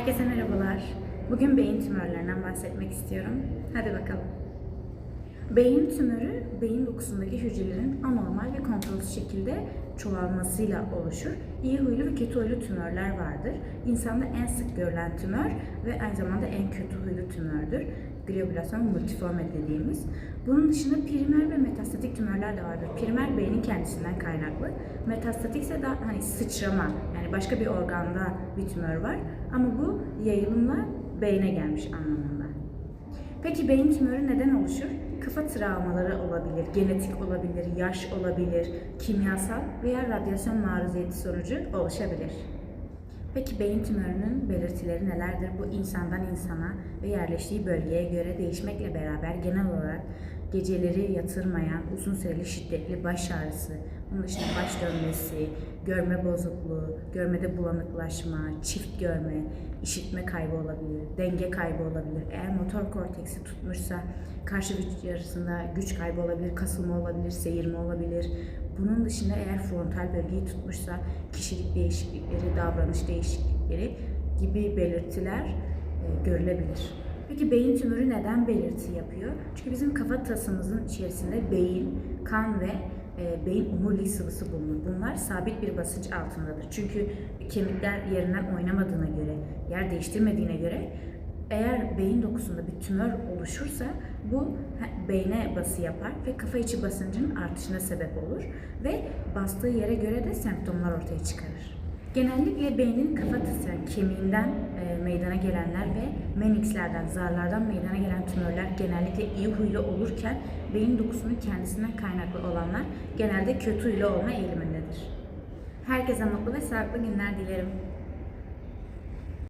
Herkese merhabalar. Bugün beyin tümörlerinden bahsetmek istiyorum. Hadi bakalım. Beyin tümörü, beyin dokusundaki hücrelerin anormal ve kontrolsüz şekilde çoğalmasıyla oluşur. İyi huylu ve kötü huylu tümörler vardır. İnsanda en sık görülen tümör ve aynı zamanda en kötü huylu tümördür. Glioblastoma multiforme dediğimiz. Bunun dışında primer ve metastatik tümörler de vardır. Primer beynin kendisinden kaynaklı. Metastatik ise daha hani sıçrama yani başka bir organda bir tümör var. Ama bu yayılımla beyne gelmiş anlamında. Peki beyin tümörü neden oluşur? Kafa travmaları olabilir, genetik olabilir, yaş olabilir, kimyasal veya radyasyon maruziyeti sonucu oluşabilir. Peki beyin tümörünün belirtileri nelerdir? Bu insandan insana ve yerleştiği bölgeye göre değişmekle beraber genel olarak geceleri yatırmayan, uzun süreli şiddetli baş ağrısı, bunun dışında baş dönmesi, görme bozukluğu, görmede bulanıklaşma, çift görme, işitme kaybı olabilir, denge kaybı olabilir. Eğer motor korteksi tutmuşsa karşı vücut arasında güç kaybı olabilir, kasılma olabilir, seyirme olabilir. Bunun dışında eğer frontal bölgeyi tutmuşsa kişilik değişiklikleri, davranış değişiklikleri gibi belirtiler e, görülebilir. Peki beyin tümörü neden belirti yapıyor? Çünkü bizim kafa tasımızın içerisinde beyin, kan ve e, beyin omurilik sıvısı bulunur. Bunlar sabit bir basınç altındadır. Çünkü kemikler yerinden oynamadığına göre, yer değiştirmediğine göre eğer beyin dokusunda bir tümör oluşursa bu beyne bası yapar ve kafa içi basıncın artışına sebep olur ve bastığı yere göre de semptomlar ortaya çıkarır. Genellikle beynin kafatası kemiğinden e, meydana gelenler ve menixlerden, zarlardan meydana gelen tümörler genellikle iyi huylu olurken beyin dokusunun kendisinden kaynaklı olanlar genelde kötü huylu olma eğilimindedir. Herkese mutlu ve sağlıklı günler dilerim.